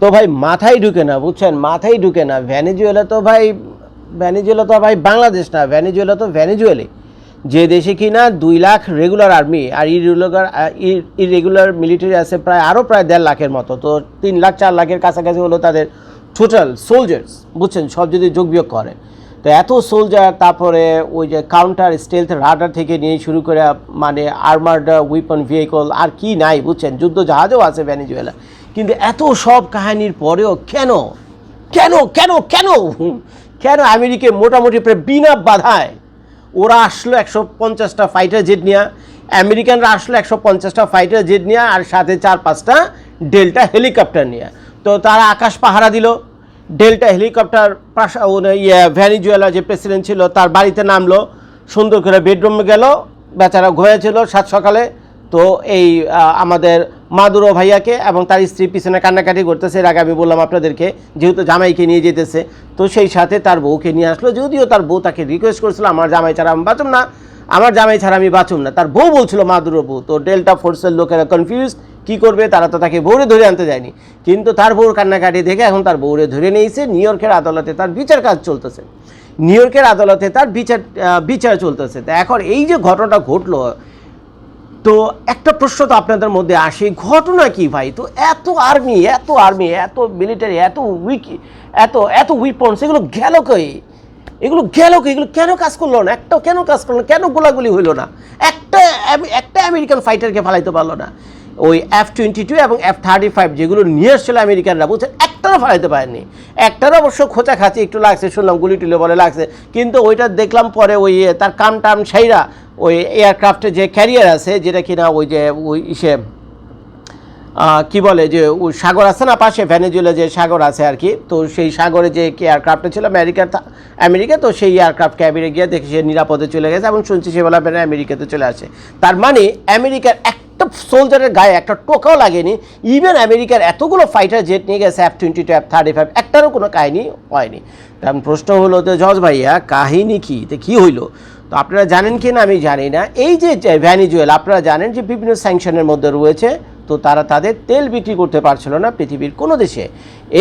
তো ভাই মাথায় ঢুকে না, বুঝছেন? মাথায় ঢুকে না। ভ্যানিজুয়েলা তো ভাই ভ্যানিজুয়েলা তো ভাই বাংলাদেশ না ভ্যানিজুয়েলা তো ভ্যানিজুয়েলি যে দেশে কি না দুই লাখ রেগুলার আর্মি আর ইরেগুলার ইরেগুলার মিলিটারি আছে প্রায় আরও প্রায় দেড় লাখের মতো। তো তিন লাখ, চার লাখের কাছাকাছি হলো তাদের টোটাল সোলজার্স বুঝছেন? সব যদি যোগ বিয়োগ করে। তো এত সোলজার তারপরে ওই যে কাউন্টার স্টেলথ রাডার থেকে নিয়ে শুরু করে মানে আর্মার্ড উইপন ভেহিকল আর কি নাই, বুঝছেন? যুদ্ধ জাহাজও আছে ভ্যানিজুয়েলা কিন্তু এত সব কাহিনীর পরেও কেন? কেন কেন কেন? কেন আমেরিকা মোটামুটি প্রায় বিনা বাধায় ওরা আসলো একশো পঞ্চাশটা ফাইটার জেট নিয়ে, আমেরিকানরা আসলো একশো পঞ্চাশটা ফাইটার জেট নিয়ে আর সাথে চার পাঁচটা ডেল্টা হেলিকপ্টার নিয়ে। তো তারা আকাশ পাহারা দিল। ডেল্টা হেলিকপ্টার ইয়ে ভ্যানিজুয়েলা যে প্রেসিডেন্ট ছিল, তার বাড়িতে নামলো। সুন্দর করে বেডরুমে গেল। বেচারা ঘুরেছিল সাত সকালে তো এই আমাদের মাদুরো ভাইয়াকে এবং তার স্ত্রী পিছনে কান্নাকাটি করতেছে এর আগে আমি বললাম আপনাদেরকে, যেহেতু জামাইকে নিয়ে যেতেছে। তো সেই সাথে তার বউকে নিয়ে আসলো, যদিও তার বউ তাকে রিকোয়েস্ট করেছিল, আমার জামাই ছাড়া আমি বাঁচুম না, আমার জামাই ছাড়া আমি বাঁচুম না। তার বউ বলছিল, মাদুরো বউ, তো ডেল্টা ফোর্সের লোকেরা কনফিউজ কি করবে? তারা তো তাকে বউরে ধরে আনতে যায়নি। কিন্তু তার বউর কান্নাকাটি দেখে এখন তার বউরে ধরে নিয়েছে, নিউ ইয়র্কের আদালতে তার বিচার কাজ চলতেছে। নিউ ইয়র্কের আদালতে তার বিচার বিচার চলতেছে। তো এখন এই যে ঘটনাটা ঘটলো তো একটা প্রশ্ন তো আপনাদের মধ্যে আসে ঘটনা কি ভাই? তো এত আর্মি এত আর্মি এত মিলিটারি এত উইক এত এত উইপন্স এগুলো গেল কই? এগুলো গেল কই? এগুলো কেন কাজ করল না? একটা কেন কাজ করল না? কেন গোলাগুলি হইল না? একটা একটা আমেরিকান ফাইটারকে ফালাইতে পারল না। ওই এফ টোয়েন্টি টু এবং এফ থার্টি ফাইভ যেগুলো নিয়ে এসছিল আমেরিকানরা বুঝছেন? একটারও ফালাইতে পারেনি একটারও অবশ্য খোঁচা খাচি একটু লাগছে, শুনলাম গুলি টুলে বলে লাগছে। কিন্তু ওইটা দেখলাম পরে ওই তার কাম টাম সেইরা ওই এয়ারক্রাফটের যে ক্যারিয়ার আছে, যেটা কিনা ওই যে, ওই ইসে কি বলে যে ওই সাগর আছে না পাশে? ভেনেজুয়েলা যে সাগর আছে আর কি। তো সেই সাগরে যে এয়ারক্রাফটটা ছিল আমেরিকার আমেরিকা তো সেই এয়ারক্রাফট ক্যাবিনে গিয়ে দেখি সে নিরাপদে চলে গেছে এবং শুনছি সে বেলা আমেরিকাতে চলে আসে। তার মানে আমেরিকার একটা সোলজারের গায়ে একটা টোকাও লাগেনি। ইভেন আমেরিকার এতগুলো ফাইটার জেট নিয়ে গেছে F twenty two F thirty five একটারও কোনো কাহিনী হয়নি। কারণ প্রশ্ন হলো তো জজ ভাইয়া, কাহিনী কি? তো কী হইল? তো আপনারা জানেন কি না আমি জানি না। এই যে ভ্যানিজুয়েল, আপনারা জানেন যে বিভিন্ন স্যাংশনের মধ্যে রয়েছে, তো তারা তাদের তেল বিক্রি করতে পারছিল না পৃথিবীর কোনো দেশে।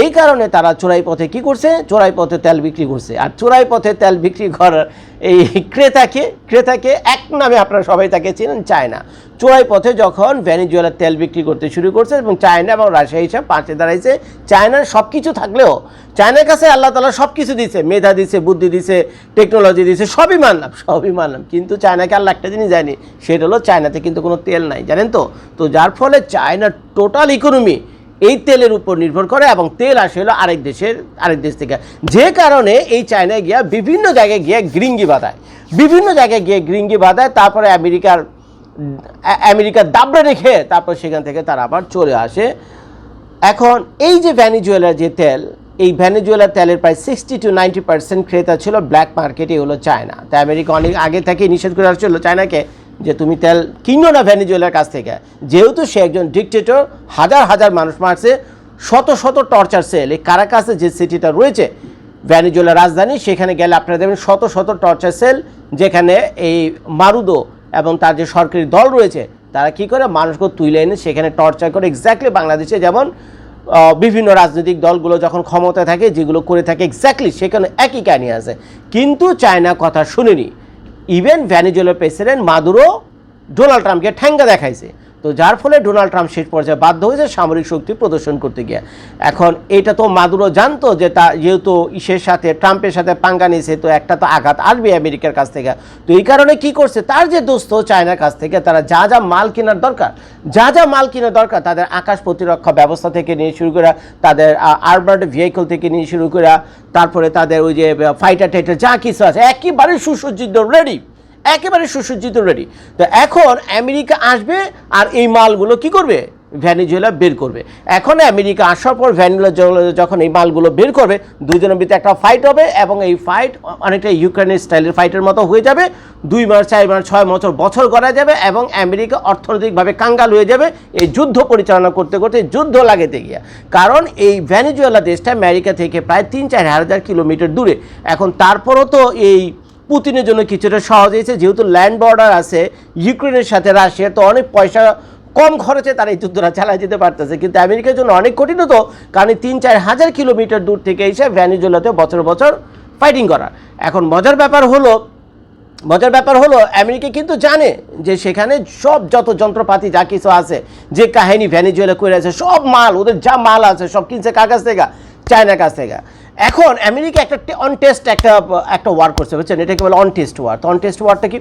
এই কারণে তারা চোরাই পথে কি করছে? চোরাই পথে তেল বিক্রি করছে। আর চোরাই পথে তেল বিক্রি করার এই ক্রেতাকে ক্রেতাকে এক নামে আপনারা সবাই তাকে চেনেন, চায়না। চোরাই পথে যখন ভ্যানিজুয়েলার তেল বিক্রি করতে শুরু করছে এবং চায়না এবং রাশিয়া হিসাব পাঁচে দাঁড়াইছে, চায়নার সব কিছু থাকলেও চায়নার কাছে আল্লাহ তালা সব কিছু দিছে, মেধা দিছে, বুদ্ধি দিছে টেকনোলজি দিছে, সবই মানলাম সবই মানলাম। কিন্তু চায়নাকে আল্লাহ একটা জিনিস জানি সেটা হলো চায়নাতে কিন্তু কোনো তেল নাই, জানেন তো? তো যার ফলে চায়নার টোটাল ইকোনমি এই তেলের উপর নির্ভর করে এবং তেল আসে হলো আরেক দেশের, আরেক দেশ থেকে। যে কারণে এই চায়নায় গিয়া বিভিন্ন জায়গায় গিয়ে গ্রিঙ্গি বাঁধায়। বিভিন্ন জায়গায় গিয়ে গ্রিঙ্গি বাঁধায়, তারপরে আমেরিকার আমেরিকার দাবড়ে রেখে তারপর সেখান থেকে তারা আবার চলে আসে। এখন এই যে ভ্যানিজুয়েলার যে তেল, এই ভ্যানিজুয়েলার তেলের প্রায় সিক্সটি টু নাইনটি পার্সেন্ট ক্রেতা ছিল ব্ল্যাক মার্কেটে হলো চায়না। তাই আমেরিকা অনেক আগে থেকে নিষেধ করে আসছিল চায়নাকে যে তুমি তেল কিনো না ভ্যানিজুয়েলার কাছ থেকে। যেহেতু সে একজন ডিকটেটর হাজার হাজার মানুষ মারছে, শত শত টর্চার সেল এই কারাকাসে যে সিটিটা রয়েছে, ভ্যানিজুয়েলার রাজধানী, সেখানে গেলে আপনারা দেখবেন শত শত টর্চার সেল যেখানে এই মারুদো এবং তার যে সরকারি দল রয়েছে, তারা কি করে? মানুষকে তুলে এনে সেখানে টর্চার করে। এক্স্যাক্টলি বাংলাদেশে যেমন বিভিন্ন রাজনৈতিক দলগুলো যখন ক্ষমতায় থাকে, যেগুলো করে থাকে এক্স্যাক্টলি সেখানে একই কাহিনী আছে। কিন্তু চায়না কথা শুনেনি। ইভেন ভ্যানিজুয়েলার প্রেসিডেন্ট মাদুরো ডোনাল্ড ট্রাম্পকে ঠ্যাঙ্গা দেখাইছে। তো যার ফলে ডোনাল্ড ট্রাম্প শেষ পর্যায়ে বাধ্য হয়েছে সামরিক শক্তি প্রদর্শন করতে গিয়ে, এখন এটা তো মাদুরো জানতো যে তা যেহেতু ইসের সাথে, ট্রাম্পের সাথে পাঙ্গা নিয়েছে, তো একটা তো আঘাত আসবে আমেরিকার কাছ থেকে। তো এই কারণে কি করছে? তার যে দোস্ত চায়নার কাছ থেকে, তারা যা যা মাল কেনার দরকার, যা যা মাল কেনার দরকার, তাদের আকাশ প্রতিরক্ষা ব্যবস্থা থেকে নিয়ে শুরু করে, তাদের আরবার্ড ভেহিকল থেকে নিয়ে শুরু করে, তারপরে তাদের ওই যে ফাইটার টাইটার যা কিছু আছে, একেবারে সুসজ্জিত রেডি একেবারে সুসজ্জিত রেডি তো এখন আমেরিকা আসবে আর এই মালগুলো কি করবে? ভ্যানিজুয়েলা বের করবে। এখন আমেরিকা আসার পর ভ্যানিলা যখন এই মালগুলো বের করবে দুজনের ভিতরে একটা ফাইট হবে এবং এই ফাইট অনেকটা ইউক্রেনের স্টাইলের ফাইটের মতো হয়ে যাবে। দুই মাস, চার মাস, ছয় বছর বছর করা যাবে এবং আমেরিকা অর্থনৈতিকভাবে কাঙ্গাল হয়ে যাবে এই যুদ্ধ পরিচালনা করতে করতে, যুদ্ধ লাগাতে গিয়া। কারণ এই ভ্যানিজুয়েলা দেশটা আমেরিকা থেকে প্রায় তিন, চার হাজার কিলোমিটার দূরে। এখন তারপরও তো এই পুতিনের জন্য কিছুটা সহজ হয়েছে। যেহেতু ল্যান্ড বর্ডার আছে, ইউক্রেনের সাথে রাশিয়ার তো অনেক পয়সা কম খরচে তারা এই যুদ্ধটা চালায় যেতে পারতেছে। কিন্তু আমেরিকার জন্য অনেক কঠিন হতো কারণ তিন চার হাজার কিলোমিটার দূর থেকে এসে ভ্যানিজুয়েলাতে বছর বছর ফাইটিং করা। এখন মজার ব্যাপার হলো, মজার ব্যাপার হলো, আমেরিকা কিন্তু জানে যে সেখানে সব যত যন্ত্রপাতি যা কিছু আছে, যে কাহিনী ভ্যানিজুয়েলা করে আছে, সব মাল, ওদের যা মাল আছে, সব কিনছে কাছ থেকে? চায়নার কাছ থেকে। এখন আমেরিকা একটা অন টেস্ট একটা একটা ওয়ার করছে, বুঝছেন? এটাকে বলে অন টেস্ট ওয়ার তো অন টেস্ট ওয়ারটা কি?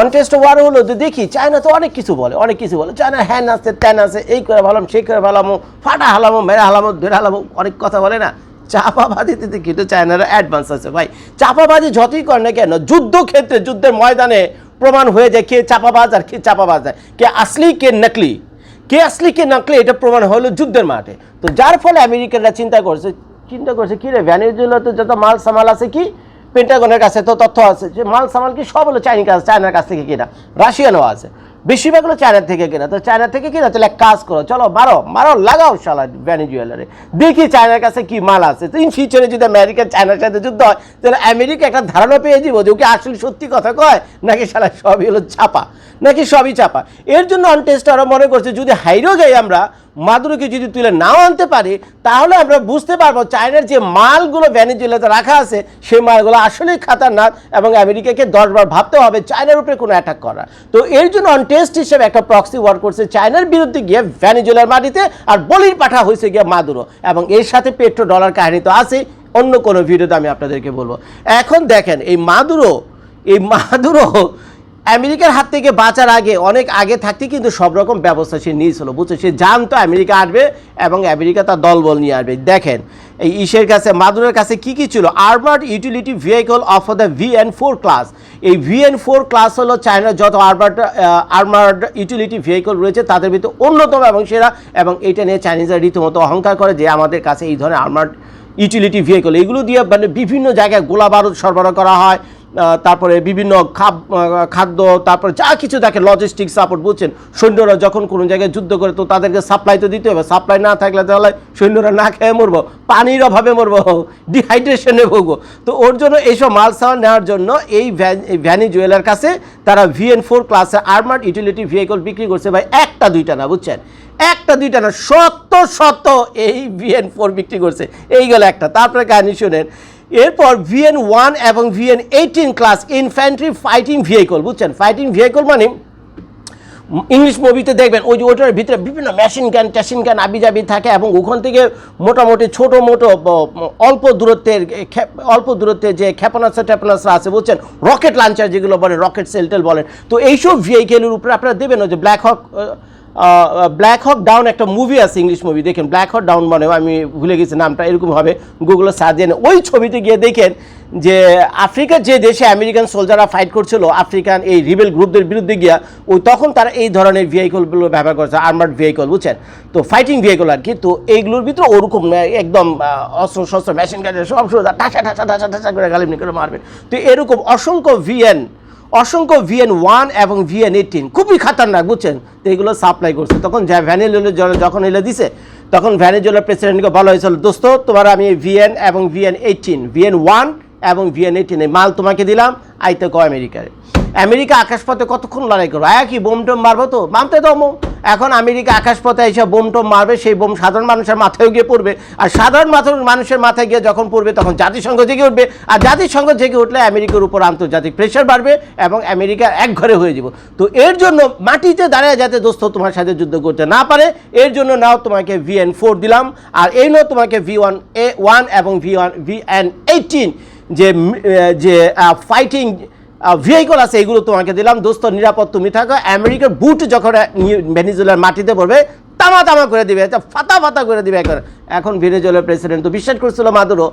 অন টেস্ট ওয়ার হলো যে দেখি, চায়না তো অনেক কিছু বলে, অনেক কিছু বলে। চায়না হ্যান আছে ত্যান আছে, এই করে ভালাম, সেই করে ভালামো, ফাটা হালামো, মেরা হালামো, ধরে হালামো, অনেক কথা বলে না। চাপাবাজিতে কিন্তু চায়নারা অ্যাডভান্স আছে, ভাই। চাপাবাজি যতই করে না কেন, যুদ্ধক্ষেত্রে, যুদ্ধের ময়দানে প্রমাণ হয়ে যায় কে চাপাবাজ আর কে চাপাবাজ হয়। কে আসলি, কে নকলি। কে আসলি, কে নকলি, এটা প্রমাণ হলো যুদ্ধের মাঠে। তো যার ফলে আমেরিকানরা চিন্তা করছে চিন্তা করছে, কি রে, ভ্যানিজুয়েলাতে যত মাল সামাল আছে কি? পেন্টাগনের কাছে তো তথ্য আছে। যে মাল সামাল কি সব হলো চাইনিজ কাছ চায়নার কাছ থেকে কিনা? রাশিয়ানও আছে। বেশিরভাগ হলো চায়নার থেকে কিনা। তো চায়না থেকে কিনা? তাহলে এক কাজ করো, চলো মারো মারো, লাগাও শালা ভ্যানিজুয়েলারে। দেখি চায়নার কাছে কি মাল আছে। তো ইন ফিউচারে যদি আমেরিকা চায়নার সাথে যুদ্ধ হয়, তাহলে আমেরিকা একটা ধারণা পেয়ে যাব যে ওকে আসলে সত্যি কথা কয়? নাকি শালা সবই হলো চাপা নাকি সবই চাপা এর জন্য অনটেস্ট ওরা মনে করছে, যদি হাইরেও যাই আমরা মাদুরোকে যদি তুলে নাও আনতে পারি, তাহলে আমরা বুঝতে পারব চায়নার যে মালগুলো ভ্যানিজুয়েলাতে রাখা আছে, সেই মালগুলো আসলেই খাতারনাক এবং আমেরিকাকে দশবার ভাবতে হবে চায়নার উপরে কোনো অ্যাটাক করা তো এর জন্য অন টেস্ট হিসেবে একটা প্রক্সি ওয়ার করছে চায়নার বিরুদ্ধে গিয়ে ভ্যানিজুয়েলার মাটিতে আর বলির পাঠা হয়েছে গিয়ে মাদুরো। এবং এর সাথে পেট্রো ডলার কাহিনী তো আছে অন্য কোনো ভিডিওতে আমি আপনাদেরকে বলব। এখন দেখেন, এই মাদুরো এই মাদুরো আমেরিকার হাত থেকে বাঁচার আগে, অনেক আগে থাকতে কিন্তু সব রকম ব্যবস্থা সে নিয়েছিল, বুঝছ? সে জানতো আমেরিকা আসবে এবং আমেরিকা তার দলবল নিয়ে আসবে। দেখেন, এই ইসের কাছে, মাদুরের কাছে কি কি ছিল? Armoured utility vehicle of the V N four class এই ভি এন ফোর ক্লাস হলো চায়নার যত আর্মার্ড আর্মার্ড ইউটিলিটি ভেহিকল রয়েছে, তাদের ভিতরে অন্যতম এবং সেরা, এবং এটা নিয়ে চাইনিজরা রীতিমতো অহংকার করে যে আমাদের কাছে এই ধরনের আর্মার্ড ইউটিলিটি ভেহিকল এগুলো দিয়ে মানে বিভিন্ন জায়গায় গোলা বারুদ সরবরাহ করা হয় তারপরে বিভিন্ন খাদ্য, তারপরে যা কিছু দেখে লজিস্টিক সাপোর্ট বুঝছেন? সৈন্যরা যখন কোনো জায়গায় যুদ্ধ করে, তো তাদেরকে সাপ্লাই তো দিতে হবে। সাপ্লাই না থাকলে তাহলে সৈন্যরা না খেয়ে মরবো। পানির অভাবে মরবো। ডিহাইড্রেশনে ভোগবো তো ওর জন্য এইসব মাল সামান নেওয়ার জন্য এই ভ্যান, এই ভ্যানি জুয়েলার কাছে তারা ভিএন ফোর ক্লাসে আর্মার্ড ইউটিলিটি ভেহিকল বিক্রি করছে ভাই একটা, দুইটা না, বুঝছেন? একটা, দুইটা না, শত শত এই ভিএন ফোর বিক্রি করছে। এই গেল একটা। তারপরে কাহিনী শোনেন। এরপর ভিএন ওয়ান এবং VN eighteen class infantry fighting vehicle, বুঝছেন? ফাইটিং ভেহিকল মানে ইংলিশ মুভিতে দেখবেন, ওই যে ওটার ভিতরে বিভিন্ন মেশিন গান ট্যাশিন গান আবিজাবি থাকে এবং ওখান থেকে মোটামুটি ছোট মোটো অল্প দূরত্বের অল্প দূরত্বের যে ক্ষেপণাস্ত্র ট্যাপনাস্ত্র আছে, বুঝছেন? রকেট লাঞ্চার যেগুলো বলে, রকেট সেলটেল বলেন। তো এইসব ভেহিকেলের উপরে আপনারা দেবেন ওই যে black hawk black hawk down একটা মুভি আছে ইংলিশ মুভি দেখেন ব্ল্যাক হক ডাউন মানে আমি ভুলে গেছি, নামটা এরকম হবে গুগলে সার্চ ওই ছবিতে গিয়ে দেখেন যে আফ্রিকার যে দেশে আমেরিকান সোলজাররা ফাইট করছিল, আফ্রিকান এই রিবেল গ্রুপদের বিরুদ্ধে গিয়া, ওই তখন তারা এই ধরনের ভেহিকলগুলো ব্যবহার করছে আর্মার্ড ভেহিকল বুঝছেন? তো ফাইটিং ভেহিকল আর কি, তো এইগুলোর ভিতরে ওরকম একদম অস্ত্র শস্ত্র মেশিন গাড়ি সব ঠাসা ঠাসা ঠাসা ঠাসা করে গালিমনি করে মারবেন তো এরকম অসংখ্য ভিএন অসংখ্য ভিএন ওয়ান এবং ভিএন এইটিন, খুবই খাতারনাক, বুঝছেন? তো সাপ্লাই করছে। তখন যা ভ্যানিজুয়েলা যখন এলে দিছে, তখন ভ্যানিজুয়েলার প্রেসিডেন্টকে বলা হয়েছিল, দোস্ত, তোমার আমি ভিএন এবং ভিএন এইটিন, ভিএন ওয়ান এবং ভিএন এইটিন, এই মাল তোমাকে দিলাম, আইতে কো আমেরিকারে আমেরিকা আকাশপথে কতক্ষণ লড়াই করব? কি বোম টোম মারবো তো? মানতে তো এখন আমেরিকা আকাশপথে এসে বোম টোম মারবে, সেই বোম সাধারণ মানুষের মাথায় গিয়ে পড়বে। আর সাধারণ মানুষের মাথায় গিয়ে যখন পড়বে, তখন জাতিসংঘ জেগে উঠবে। আর জাতিসংঘ জেগে উঠলে আমেরিকার উপর আন্তর্জাতিক প্রেশার বাড়বে এবং আমেরিকা এক ঘরে হয়ে যাব। তো এর জন্য মাটিতে দাঁড়ায় যাতে দোস্ত তোমার সাথে যুদ্ধ করতে না পারে, এর জন্য নাও তোমাকে ভিএন ফোর দিলাম। আর এই নাও তোমাকে ভি ওয়ান এ ওয়ান এবং V one V N eighteen যে যে ফাইটিং ভেহিকল আছে, এগুলো তোমাকে দিলাম। দোস্ত, নিরাপদ তুমি থাকো। আমেরিকার বুট যখন ভেনিজুয়েলার মাটিতে পড়বে তামা তামা করে দিবে। ফাতা ফাতা করে দিবে একবার এখন ভেনিজুয়েলার প্রেসিডেন্ট তো বিশ্বাস করছিল মাদুরো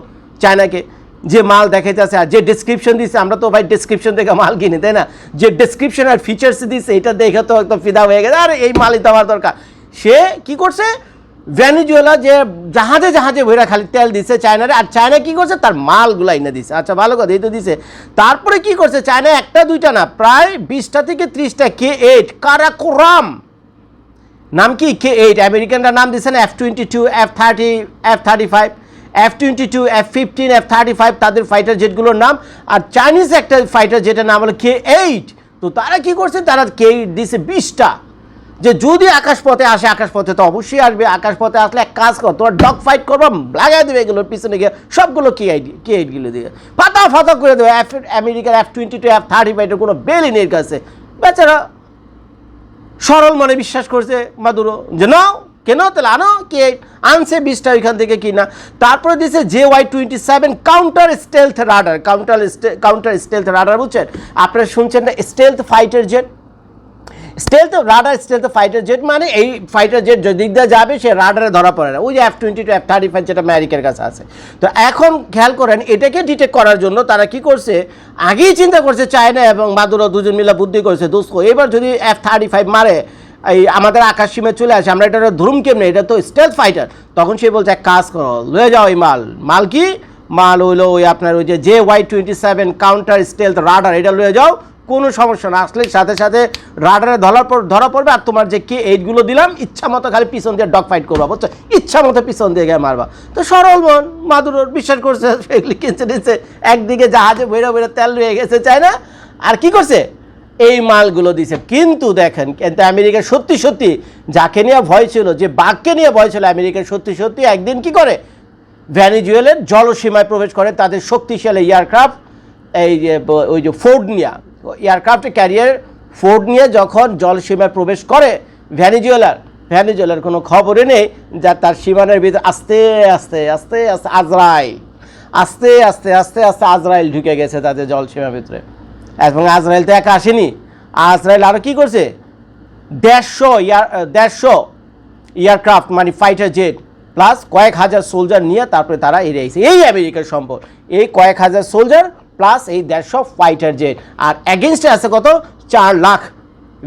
চায়নাকে। যে মাল দেখাইতেছে আর যে ডিসক্রিপশন দিচ্ছে আমরা তো ভাই ডিসক্রিপশন থেকে মাল কিনি, তাই না? যে ডিসক্রিপশন আর ফিচার্স দিচ্ছে এটা দেখে তো একদম ফিদা হয়ে গেছে। আর, এই মালই তো আমার দরকার। সে কি করছে? ভেনিজুয়েলা যে জাহাজে জাহাজে ভৈরা খালি তেল দিছে চায়নারে, আর চায়না কি করছে? তার মালগুলা এনে দিছে। আচ্ছা ভালো কথা এই তো দিছে। তারপরে কি করছে? চায়না একটা, দুইটা না, প্রায় বিশটা থেকে ত্রিশটা কে এইট, কারাকোরাম। নাম কি? কে এইট, আমেরিকানরা নাম দিচ্ছে না, F twenty two, F thirty F thirty five, F twenty two, F fifteen, F thirty five, তাদের ফাইটার জেটগুলোর নাম। আর চাইনিজ একটা ফাইটার জেটের নাম হলো কে এইট। তো তারা কি করছে? তারা কে এইট দিছে, বিশটা। যে যদি আকাশপথে আসে, আকাশপথে তো অবশ্যই আসবে। আকাশপথে আসলে এক কাজ কর, তোমার ডগ ফাইট করব, লাগাই দেবে এগুলোর পিছনে গিয়ে। সবগুলো কি আইডি কি আইডগুলো দিয়ে। ফাতা ফাতা করে দেবে। এফ আমেরিকার F twenty two F thirty ফাইভের কোনো বেলই নেই কাছে। বেচারা সরল মনে বিশ্বাস করছে মাদুরো। যে নাও, কেন? তাহলে আনো কে আনছে বিশটা ওইখান থেকে কিনা। তারপরে দিয়েছে J Y twenty seven counter stealth radar counter stay counter stealth radar বুঝছেন? আপনারা শুনছেন না stealth fighter jet stealth radar stealth fighter jet মানে এই ফাইটার জেট যে দিক দিয়ে যাবে, সে রাডারে ধরা পড়ে না। ওই যে F twenty two F thirty five যেটা আমেরিকার কাছে আছে। তো এখন খেয়াল করেন, এটাকে ডিটেক্ট করার জন্য তারা কি করছে? আগেই চিন্তা করছে চায়না এবং মাদুরো দুজন মিলে বুদ্ধি করছে দোস্ত এবার যদি এফ থার্টি ফাইভ মারে, এই আমাদের আকাশ সীমে চলে আসে, আমরা এটা ধরুম কেমনে? এটা তো স্টেলথ ফাইটার তখন সে বলছে, এক কাজ করো, লয়ে যাও এই মাল। মাল কি? মাল হইল ওই আপনার ওই যে J Y twenty seven counter stealth radar এটা লয়ে যাও। কোনো সমস্যা না। আসলে সাথে সাথে রাডারে ধরার পর ধরা পড়বে আর তোমার যে কে এইটগুলো দিলাম, ইচ্ছা মতো খালি পিছন দিয়ে ডগ ফাইট করবা, বুঝছ? ইচ্ছা মতো পিছন দিয়ে গিয়ে মারবা। তো সরল মন, মাদুর বিশ্বাস করছে সেগুলি কিনছে নিচ্ছে, একদিকে জাহাজে বেরো বেরো তেল রয়ে গেছে চায় না? আর কি করছে? এই মালগুলো দিছে। কিন্তু দেখেন, কিন্তু আমেরিকা সত্যি সত্যি যাকে নিয়ে ভয় ছিল, যে বাঘকে নিয়ে ভয় ছিল, আমেরিকা সত্যি সত্যি একদিন কি করে? ভ্যানিজুয়েলের জলসীমায় প্রবেশ করে তাদের শক্তিশালী এয়ারক্রাফট, এই যে ওই যে ফোর্ড নিয়ে। এয়ারক্রাফট ক্যারিয়ার ফোর্ড নিয়ে যখন জলসীমায় প্রবেশ করে ভ্যানিজুয়েলার ভ্যানিজুয়েলার কোনো খবরই নেই যা তার সীমানার ভিতরে আস্তে আস্তে আস্তে আস্তে আজরাইল, আস্তে আস্তে আস্তে আস্তে আজরাইল ঢুকে গেছে তাদের জলসীমার ভিতরে। এবং আজরাইল তো একা আসেনি। আজরাইল আরও কী করছে? দেড়শো ইয়ার, দেড়শো এয়ারক্রাফট মানে ফাইটার জেট, প্লাস কয়েক হাজার সোলজার নিয়ে তারপরে তারা এড়িয়েছে এই আমেরিকার সম্পদ। এই কয়েক হাজার সোলজার প্লাস এই দেড়শো ফাইটার জেট। আর অ্যাগেনস্টে আছে কত? চার লাখ।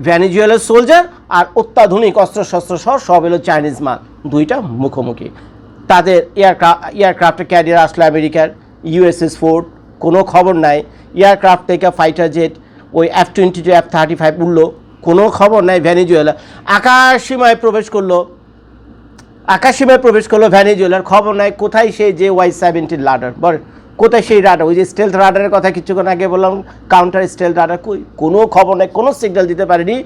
ভ্যানিজুয়েলের সোলজার আর অত্যাধুনিক অস্ত্রশস্ত্র সহ সব এলো চাইনিজ মাল। দুইটা মুখোমুখি। তাদের এয়ারক্রাফট এয়ারক্রাফট ক্যারিয়ার আসলো আমেরিকার। ইউএসএস ফোর্ড কোনো খবর নাই। এয়ারক্রাফট থেকে ফাইটার জেট ওই F twenty two F thirty five উঠল কোনো খবর নাই ভ্যানিজুয়েলা আকাশ প্রবেশ করল। আকাশসীমায় প্রবেশ করল ভ্যানিজুয়েলার খবর নাই কোথায় সেই যে ওয়াই সেভেন্টিন রাডার বল। কোথায় সেই রাডার ওই যে স্টেলথ রাডারের কথা কিছুক্ষণ আগে বললাম কাউন্টার স্টেলথ রাডার কই? কোনো খবর নাই, কোনো সিগন্যাল দিতে পারেনি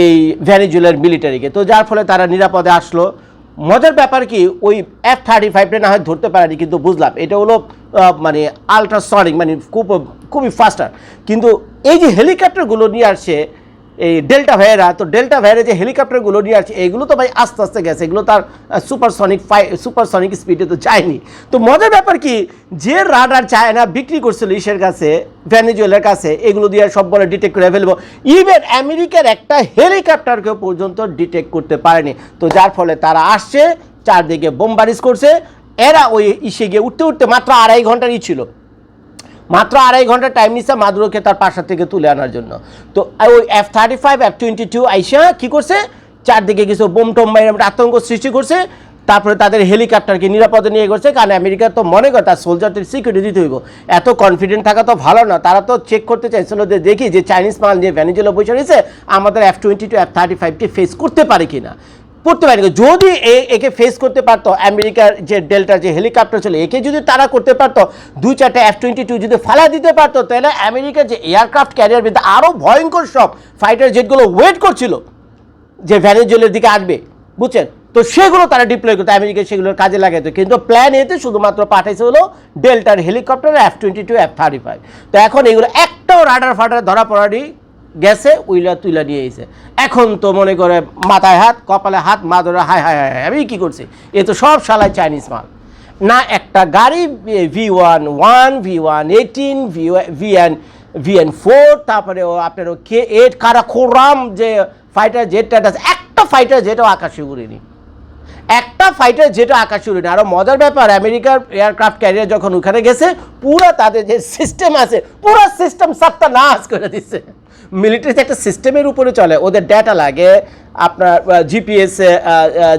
এই ভ্যানিজুয়েলার মিলিটারিকে তো যার ফলে তারা নিরাপদে আসলো। মজার ব্যাপার কি, ওই এফ থার্টি ফাইভটা না হয় ধরতে পারেনি, কিন্তু বুঝলাম। এটা হলো মানে আলট্রাসনিক মানে খুব, খুবই ফাস্টার কিন্তু এই যে হেলিকপ্টারগুলো নিয়ে আসছে এই ডেল্টা ভ্যারা তো ডেল্টা ভ্যারে যে হেলিকপ্টারগুলো নিয়ে আসছে, এগুলো তো ভাই আস্তে আস্তে গেছে। এগুলো তার সুপারসনিক ফাই সুপারসনিক স্পিডে তো যায়নি। তো মজার ব্যাপার কি, যে রাডার চায়না বিক্রি করছিল ইসের কাছে ভ্যানিজুয়েলের কাছে, এগুলো দিয়ে সব বলে ডিটেক্ট করে ফেলব। ইভেন আমেরিকার একটা হেলিকপ্টারকেও পর্যন্ত ডিটেক্ট করতে পারেনি। তো যার ফলে তারা আসছে, চারদিকে বোমবারিশ করছে। এরা ওই ইসে গিয়ে উঠতে উঠতে মাত্র আড়াই ঘন্টারই ছিল। মাত্র আড়াই ঘণ্টা টাইম নিচ্ছে মাদুরোকে তার পাশা থেকে তুলে আনার জন্য। তো ওই F thirty five F twenty two আইসা কী করছে? চারদিকে কিছু বোম টোম বাইরে আতঙ্ক সৃষ্টি করছে। তারপরে তাদের হেলিকপ্টারকে নিরাপদে নিয়ে গেছে। কারণ আমেরিকা তো মনে করে তার সোলজারদের সিকিউরিটি দিতে হইব। এত কনফিডেন্ট থাকা তো ভালো না। তারা তো চেক করতে চাইছিল যে দেখি যে চাইনিজ মাল নিয়ে ভ্যানিজুয়েলা বসে রয়েছে। আমাদের F twenty two F thirty ফাইভকে face করতে পারে কিনা। করতে পারেনি। যদি একে ফেস করতে পারতো, আমেরিকার যে ডেল্টা যে হেলিকপ্টার ছিল, একে যদি তারা করতে পারতো, দুই চারটে এফ টোয়েন্টি টু যদি ফালা দিতে পারতো, তাহলে আমেরিকার যে এয়ারক্রাফট ক্যারিয়ার বিদ্যা আরও ভয়ঙ্কর সব ফাইটার জেটগুলো ওয়েট করছিল যে ভ্যানেজুয়েলের দিকে আসবে, বুঝছেন? তো সেগুলো তারা ডিপ্লয় করতো, আমেরিকা সেগুলোর কাজে লাগাইতো। কিন্তু প্ল্যান এতে শুধুমাত্র পাঠাইছে হলো ডেল্টার helicopter F twenty two F thirty five তো এখন এগুলো একটাও রাডার ফাটার ধরা পড়ারই গেছে, উইলা তুইলা নিয়ে এসে এখন তো মনে করে মাথায় হাত, কপালে হাত, মা ধরে হায় হায় হায় আমি কি করছি? এ তো সব শালায় চাইনিজ মাল। না একটা গাড়ি V one one V one eighteen V V N V N four তারপরে ও আপনার কে এইট কারাখোরাম যে ফাইটার জেটটা আছে, একটা ফাইটার জেটও আকাশে উড়েনি। একটা ফাইটার যেটা আকাশে উড়েনি। আরও মজার ব্যাপার আমেরিকার এয়ারক্রাফট ক্যারিয়ার যখন ওখানে গেছে, পুরো তাদের যে সিস্টেম আছে, পুরো সিস্টেম সবটা নাশ করে দিচ্ছে মিলিটারিতে একটা সিস্টেমের উপরে চলে ওদের ডেটা লাগে। আপনার জিপিএস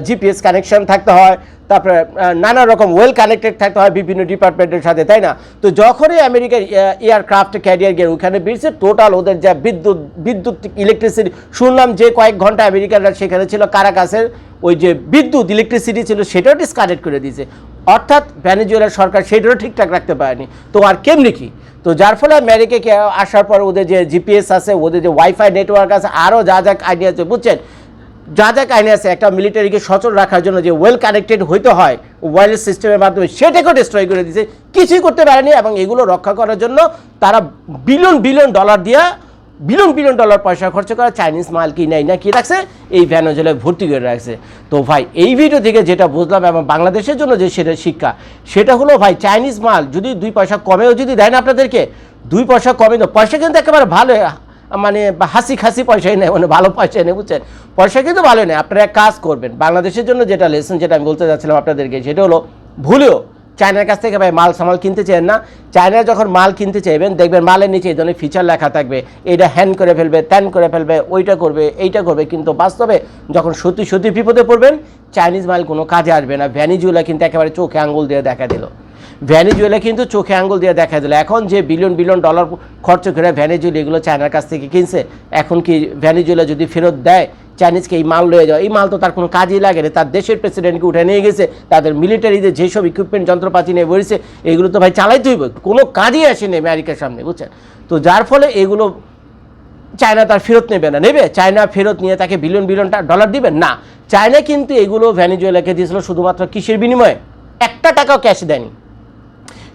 জিপিএস কানেকশন থাকতে হয়, তারপরে নানা রকম ওয়েল কানেক্টেড থাকতে হয় বিভিন্ন ডিপার্টমেন্টের সাথে, তাই না? তো যখনই আমেরিকার এয়ারক্রাফট ক্যারিয়ার গিয়ে ওখানে বেরিয়েছে টোটাল ওদের যা বিদ্যুৎ বিদ্যুৎ ইলেকট্রিসিটি শুনলাম যে কয়েক ঘণ্টা আমেরিকানরা সেখানে ছিল, কারাকাসের, ওই যে বিদ্যুৎ ইলেকট্রিসিটি ছিল, সেটাও ডিসকানেক্ট করে দিয়েছে। অর্থাৎ ভ্যানেজুয়েলার সরকার সেটাও ঠিকঠাক রাখতে পারেনি। তো আর কেমনি কি? তো যার ফলে আমেরিকাকে আসার পর ওদের যে জিপিএস আছে, ওদের যে ওয়াইফাই নেটওয়ার্ক আছে, আরও যা যা আইডিয়া আছে, বুঝছেন? যা যা কাহিনী আছে, একটা মিলিটারিকে সচল রাখার জন্য যে ওয়েল কানেক্টেড হইতে হয় ওয়ারলেস সিস্টেমের মাধ্যমে, সেটাকেও ডিস্ট্রয় করে দিয়েছে। কিছুই করতে পারেনি এবং এগুলো রক্ষা করার জন্য তারা বিলিয়ন বিলিয়ন ডলার দিয়া বিলিয়ন বিলিয়ন ডলার পয়সা খরচ করা চাইনিজ মাল কি নেই না কি রাখছে, এই ভ্যানোজেলে ভর্তি করে রাখছে। তো ভাই, এই ভিডিও থেকে যেটা বুঝলাম এবং বাংলাদেশের জন্য যে সেটা শিক্ষা, সেটা হলো ভাই চাইনিজ মাল যদি দুই পয়সা কমেও যদি দেয় না আপনাদেরকে, দুই পয়সা কমে পয়সা কিন্তু একেবারে ভালো মানে হাসি খাসি পয়সাই নেই মানে ভালো পয়সাই নেই, বুঝছেন? পয়সা কিন্তু ভালো নেই, আপনারা এক কাজ করবেন, বাংলাদেশের জন্য যেটা লেসন যেটা আমি বলতে চাচ্ছিলাম আপনাদেরকে, সেটা হলো ভুলেও চায়নার কাছ থেকে ভাই মাল সামাল কিনতে চান না। চায়নায় যখন মাল কিনতে চাইবেন, দেখবেন মালের নিচে এই ধরনের ফিচার লেখা থাকবে এটা হ্যান করে ফেলবে ত্যান করে ফেলবে, ওইটা করবে, এইটা করবে, কিন্তু বাস্তবে যখন সত্যি সত্যি বিপদে পড়বেন চাইনিজ মাল কোনো কাজে আসবে না। ভ্যানিজুয়েলা কিন্তু একেবারে চোখে আঙ্গুল দিয়ে দেখা দিল। ভ্যানিজুয়েলা কিন্তু চোখে আঙ্গুল দিয়ে দেখা দিল। এখন যে বিলিয়ন বিলিয়ন ডলার খরচ করে ভ্যানিজুয়েলা এগুলো চায়নার কাছ থেকে কিনছে, এখন কি ভ্যানিজুয়েলা যদি ফেরত দেয়, চাইনিজকে এই মাল লয়ে যাওয়া, এই মাল তো তার কোনো কাজেই লাগে না। তার দেশের প্রেসিডেন্টকে উঠে নিয়ে গেছে, তাদের মিলিটারিতে যেসব ইকুইপমেন্ট যন্ত্রপাতি নিয়ে বসেছে, এগুলো তো ভাই চালাইতে হইব, কোনো কাজই আসেনি আমেরিকার সামনে, বুঝছেন? তো যার ফলে এগুলো চায়না তার ফেরত নেবে না। নেবে? চায়না ফেরত নিয়ে তাকে বিলিয়ন বিলিয়ন ডলার দিবেন? না। চায়না কিন্তু এগুলো ভ্যানিজুয়েলাকে দিয়েছিল শুধুমাত্র কিসের বিনিময়ে? একটা টাকাও ক্যাশ দেয়নি।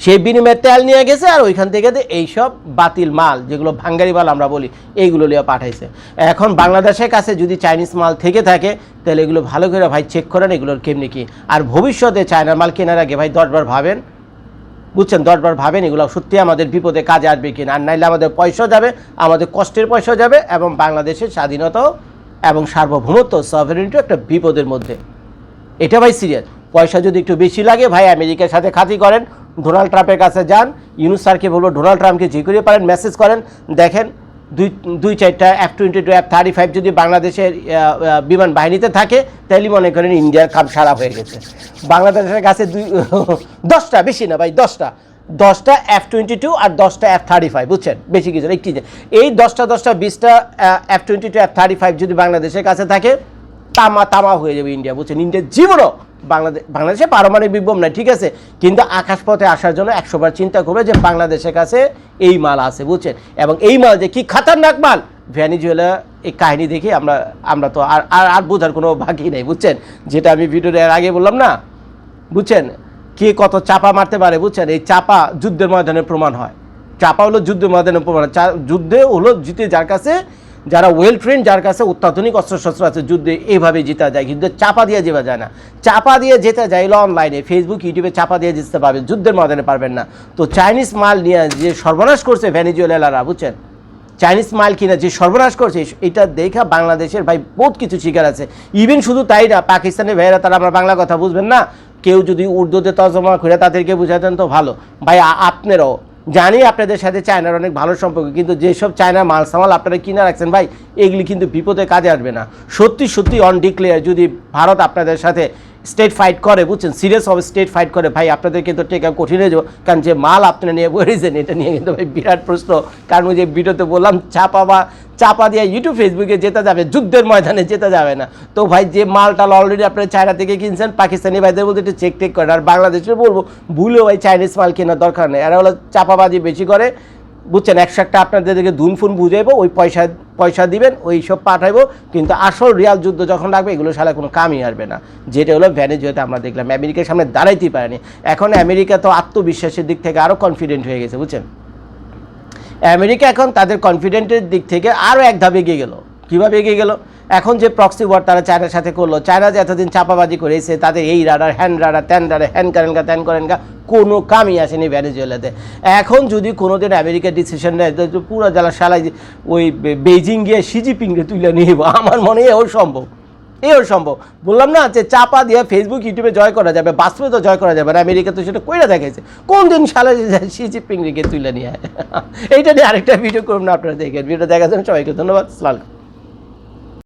সেই বিনিময়ে তেল নিয়ে গেছে আর ওইখান থেকে দিয়ে এইসব বাতিল মাল, যেগুলো ভাঙ্গারি মাল আমরা বলি, এইগুলো নিয়ে পাঠাইছে। এখন বাংলাদেশের কাছে যদি চাইনিজ মাল থেকে থাকে, তাহলে এগুলো ভালো করে ভাই চেক করেন এগুলোর কেমনি কি। আর ভবিষ্যতে চায়নার মাল কেনার আগে ভাই দশবার ভাবেন। বুঝছেন? দশবার ভাবেন এগুলো সত্যি আমাদের বিপদে কাজে আসবে কিনা। আর নাইলে আমাদের পয়সা যাবে, আমাদের কষ্টের পয়সা যাবে এবং বাংলাদেশের স্বাধীনতাও এবং সার্বভৌমত্ব সভারেন্টিও একটা বিপদের মধ্যে। এটা ভাই সিরিয়াস পয়সা যদি একটু বেশি লাগে ভাই, আমেরিকার সাথে খাতি করেন ডোনাল্ড ট্রাম্পের কাছে যান। ইউনুস স্যারকে বলব, ডোনাল্ড ট্রাম্পকে যে করে পারেন মেসেজ করেন। দেখেন, দুই দুই চারটা F twenty two F thirty five যদি বাংলাদেশের বিমান বাহিনীতে থাকে তাহলে মনে করেন ইন্ডিয়ার কাম সারা হয়ে গেছে। বাংলাদেশের কাছে দুই, দশটা, বেশি না ভাই, দশটা। দশটা এফ টোয়েন্টি টু আর দশটা এফ থার্টি ফাইভ বুঝছেন? বেশি কিছু একটি এই দশটা দশটা, বিশটা F twenty two F thirty five যদি বাংলাদেশের কাছে থাকে তামা তামা হয়ে যাবে ইন্ডিয়া, বুঝছেন? ইন্ডিয়ার জীবনও বাংলাদেশ বাংলাদেশে পারমাণবিক বিপ্লব নাই, ঠিক আছে? কিন্তু আকাশপথে আসার জন্য একশোবার চিন্তা করবে যে বাংলাদেশের কাছে এই মাল আছে, বুঝছেন? এবং এই মাল যে কি খাতারনাক মাল? ভ্যানিজুয়েলা এই কাহিনী দেখে আমরা আমরা তো আর আর আর বোঝার কোনো বাকি নেই, বুঝছেন? যেটা আমি ভিডিওর এর আগে বললাম না, বুঝছেন? কে কত চাপা মারতে পারে, বুঝছেন? এই চাপা যুদ্ধের ময়দানে প্রমাণ হয়। চাপা হলো যুদ্ধের ময়দানে প্রমাণ যুদ্ধে হলো জিতে যার কাছে যারা ওয়েল ট্রেন যার কাছে অত্যাধুনিক অস্ত্রশস্ত্র আছে, যুদ্ধে এইভাবে জিতা যায় কিন্তু চাপা দিয়ে যেতে যায় না। চাপা দিয়ে যেতে হলো অনলাইনে ফেসবুক ইউটিউবে চাপা দিয়ে জিততে পারবে, যুদ্ধের ময়দানে পারবেন না। তো চাইনিজ মাল নিয়ে যে সর্বনাশ করছে ভ্যানিজুয়েলারা বুঝছেন? চাইনিজ মাল কিনা যে সর্বনাশ করছে, এটা দেখা বাংলাদেশের ভাই বহুত কিছু শিকার আছে। ইভেন শুধু তাই না পাকিস্তানের ভাইয়েরা তারা আমরা বাংলা কথা বুঝবেন না। কেউ যদি উর্দুতে তর্জমা করে তাদেরকে বুঝাতেন তো ভালো। ভাই আপনারাও জানি আপনাদের সাথে চায়নার অনেক ভালো সম্পর্ক, কিন্তু যেসব চায়নার মাল সামাল আপনারা কিনে রাখছেন ভাই, এগুলি কিন্তু বিপদে কাজে আসবে না। সত্যি সত্যি অন ডিক্লেয়ার যদি ভারত আপনাদের সাথে স্টেট ফাইট করে, বুঝছেন? সিরিয়াস হবে স্টেট ফাইট করে। ভাই আপনাদেরকে তো টেকা কঠিন হয়ে যাব। কারণ যে মাল আপনারা নিয়ে বলেছেন এটা নিয়ে কিন্তু ভাই বিরাট প্রশ্ন। কারণ যে ভিডিওতে বললাম, চাপা বা চাপা দিয়ে ইউটিউব ফেসবুকে যেতে যাবে, যুদ্ধের ময়দানে যেতে যাবে না। তো ভাই, যে মালটাল অলরেডি আপনারা চায়না থেকে কিনছেন, পাকিস্তানি ভাইদের বলতে একটু চেক টেক করেন। আর বাংলাদেশে বলব, ভুলেও ভাই চাইনিজ মাল কেনার দরকার নেই। এরা হলো চাপাবাজি বেশি করে বুঝছেন, একশো একটা আপনাদেরকে দুনফুন বুঝাইবো, ওই পয়সা পয়সা দিবেন, ওই সব পাঠাইবো, কিন্তু আসল রিয়াল যুদ্ধ যখন লাগবে, এগুলো সালে কোনো কামই আসবে না। যেটা হলো ভ্যানেজুয়েতে আমরা দেখলাম, আমেরিকার সামনে দাঁড়াইতেই পারেনি। এখন আমেরিকা তো আত্মবিশ্বাসের দিক থেকে আরও কনফিডেন্ট হয়ে গেছে, বুঝছেন? আমেরিকা এখন তাদের কনফিডেন্টের দিক থেকে আরও এক ধাপ এগিয়ে গেল। কীভাবে এগিয়ে গেল? এখন যে প্রক্সি ওয়ার তারা চায়নার সাথে করল, চায়না যে এতদিন চাপাবাজি করেছে তাদের এই রাডার, হ্যান রাডার, ত্যান রাডার, হ্যান করেন গা, ত্যান করেন গা, কোনো কামই আসেনি ভ্যানেজুয়েলাতে এখন যদি কোনো দিন আমেরিকার ডিসিশন নেয় পুরো জ্বালা সালাই ওই বেইজিং গিয়ে সিজিপিংকে তুলে নিয়ে। আমার মনে হয় এও সম্ভব। এও সম্ভব। বললাম না যে চাপা দিয়ে ফেসবুক ইউটিউবে জয় করা যাবে, বাস্তবে তো জয় করা যাবে না, আমেরিকা তো সেটা কইরা দেখেছে কোন দিন সালে সি জিপিং রেখে তুলে নিয়ে। এইটা নিয়ে আরেকটা ভিডিও করুন না, আপনারা দেখেন। ভিডিও দেখার জন্য সবাইকে ধন্যবাদ। সালাম